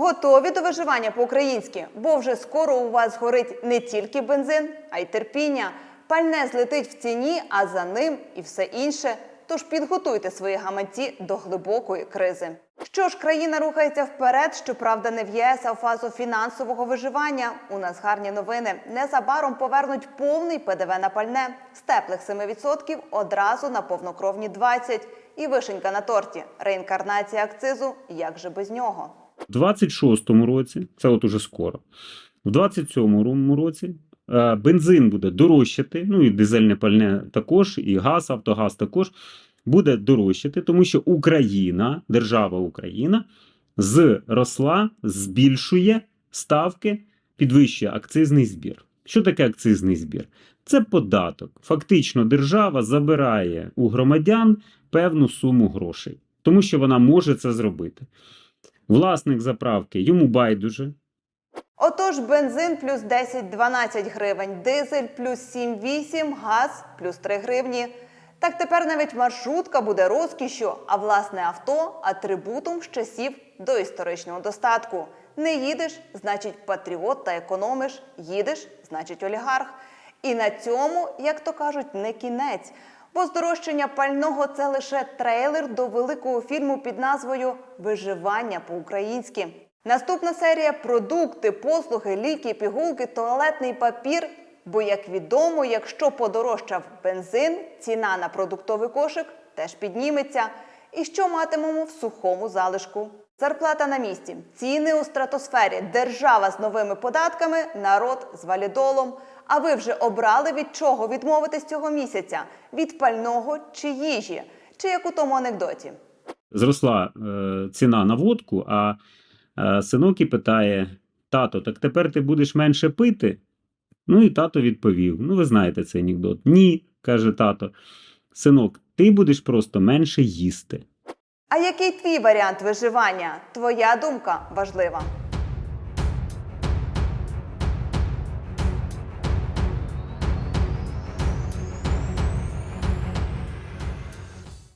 Готові до виживання по-українськи, бо вже скоро у вас горить не тільки бензин, а й терпіння. Пальне злетить в ціні, а за ним і все інше. Тож підготуйте свої гаманці до глибокої кризи. Що ж, країна рухається вперед, щоправда, не в ЄС, а в фазу фінансового виживання. У нас гарні новини. Незабаром повернуть повний ПДВ на пальне з теплих 7% одразу на повнокровні 20%. І вишенька на торті реінкарнація акцизу. Як же без нього? У 26-му році, це от уже скоро, в 27-му році е, бензин буде дорожчати, ну і дизельне пальне також, і газ, Автогаз також буде дорожчати, тому що Україна, держава Україна, зросла, збільшує ставки, підвищує акцизний збір. Що таке акцизний збір? Це податок. Фактично, держава забирає у громадян певну суму грошей, тому що вона може це зробити. Власник заправки йому байдуже. Отож, бензин плюс 10-12 гривень, дизель плюс 7-8, газ плюс 3 гривні. Так тепер навіть маршрутка буде розкішю, а власне авто атрибутом з часів доісторичного достатку. Не їдеш, значить патріот та економиш, їдеш, значить олігарх. І на цьому, як то кажуть, не кінець. Бо здорожчання пального це лише трейлер до великого фільму під назвою Виживання по-українськи. Наступна серія продукти, послуги, ліки, пігулки, туалетний папір. Бо, як відомо, якщо подорожчав бензин, ціна на продуктовий кошик теж підніметься. І що матимемо в сухому залишку? Зарплата на місці, ціни у стратосфері, держава з новими податками, народ з валідолом. А ви вже обрали від чого відмовитись цього місяця? Від пального чи їжі? Чи як у тому анекдоті? Зросла е, ціна на водку, а е, синок і питає: тато, так тепер ти будеш менше пити? Ну і тато відповів: Ну, ви знаєте цей анекдот. Ні, каже тато. Синок, ти будеш просто менше їсти. А який твій варіант виживання? Твоя думка важлива.